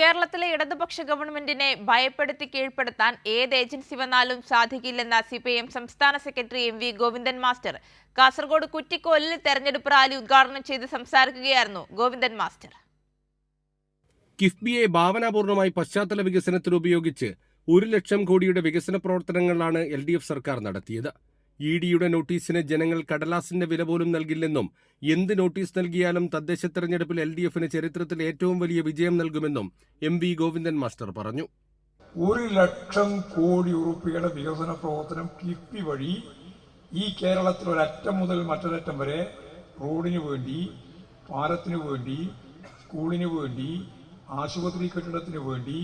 കേരളത്തിലെ ഇടതുപക്ഷ ഗവൺമെന്റിനെ ഭയപ്പെടുത്തി കീഴ്പ്പെടുത്താൻ ഏത് ഏജൻസി വന്നാലും സാധിക്കില്ലെന്ന സി പി എം സംസ്ഥാന secretary M V Govindan master Kasaragod കുറ്റിക്കോലിൽ തെരഞ്ഞെടുപ്പ് റാലി ഉദ്ഘാടനം ചെയ്ത് സംസാരിക്കുകയായിരുന്നു ഗോവിന്ദൻ മാസ്റ്റർ. കിഫ്ബിയെ ഭാവനാപൂർണമായി പശ്ചാത്തല വികസനത്തിന് ഉപയോഗിച്ച് ഒരു ലക്ഷം കോടിയുടെ വികസന പ്രവർത്തനങ്ങളാണ് എൽ സർക്കാർ നടത്തിയത്. ഇ ഡിയുടെ നോട്ടീസിന് ജനങ്ങൾ കടലാസിന്റെ വില പോലും നൽകില്ലെന്നും എന്ത് നോട്ടീസ് നൽകിയാലും തദ്ദേശ തെരഞ്ഞെടുപ്പിൽ എൽ ഡി എഫിന് ചരിത്രത്തിൽ ഏറ്റവും വലിയ വിജയം നൽകുമെന്നും എം വി ഗോവിന്ദൻ മാസ്റ്റർ പറഞ്ഞു. ഒരു ലക്ഷം കോടി ഉറുപ്പിയുടെ വികസന പ്രവർത്തനം കിഫ്ബി വഴി ഈ കേരളത്തിൽ ഒരറ്റം മുതൽ മറ്റൊരറ്റം വരെ റോഡിന് വേണ്ടി പാലത്തിന് വേണ്ടി സ്കൂളിന് വേണ്ടി ആശുപത്രി കെട്ടിടത്തിന് വേണ്ടി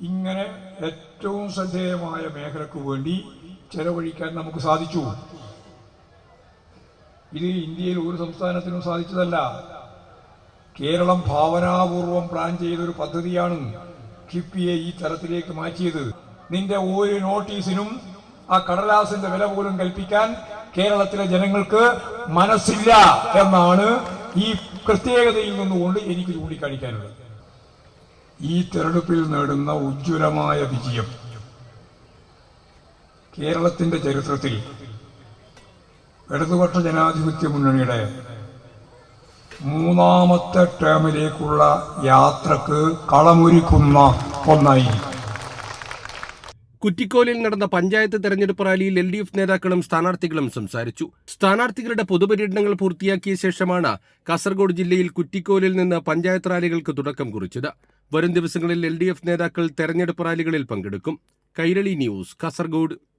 ഇങ്ങനെ ഏറ്റവും ശ്രദ്ധേയമായ മേഖലക്ക് വേണ്ടി ചെലവഴിക്കാൻ നമുക്ക് സാധിച്ചു. ഇത് ഇന്ത്യയിൽ ഒരു സംസ്ഥാനത്തിനും സാധിച്ചതല്ല. കേരളം ഭാവനാപൂർവം പ്ലാൻ ചെയ്തൊരു പദ്ധതിയാണ് കിഫ്ബിയെ ഈ തരത്തിലേക്ക് മാറ്റിയത്. നിന്റെ ഒരു നോട്ടീസിനും ആ കടലാസിന്റെ വില പോലും കൽപ്പിക്കാൻ കേരളത്തിലെ ജനങ്ങൾക്ക് മനസ്സില്ല എന്നാണ് ഈ പ്രത്യേകതയിൽ നിന്നുകൊണ്ട് എനിക്ക് ചൂണ്ടിക്കാണിക്കാനുള്ളത്. ഈ തെരഞ്ഞെടുപ്പിൽ നേടുന്ന ഉജ്ജ്വലമായ വിജയം കേരളത്തിന്റെ ചരിത്രത്തിൽ ഇടതുപക്ഷ ജനാധിപത്യ മുന്നണിയുടെ മൂന്നാമത്തെ ടേമിലേക്കുള്ള യാത്രയ്ക്ക് കളമൊരുക്കുന്ന ഒന്നായി. കുറ്റിക്കോലിൽ നടന്ന പഞ്ചായത്ത് തെരഞ്ഞെടുപ്പ് റാലിയിൽ എൽ ഡി എഫ് നേതാക്കളും സ്ഥാനാർത്ഥികളും സംസാരിച്ചു. സ്ഥാനാർത്ഥികളുടെ പൊതുപര്യടനങ്ങൾ പൂർത്തിയാക്കിയ ശേഷമാണ് കാസർഗോഡ് ജില്ലയിൽ കുറ്റിക്കോലിൽ നിന്ന് പഞ്ചായത്ത് റാലികൾക്ക് തുടക്കം കുറിച്ചത്. വരും ദിവസങ്ങളിൽ എൽ നേതാക്കൾ തെരഞ്ഞെടുപ്പ് റാലികളിൽ പങ്കെടുക്കും. കൈരളി ന്യൂസ് കാസർഗോഡ്.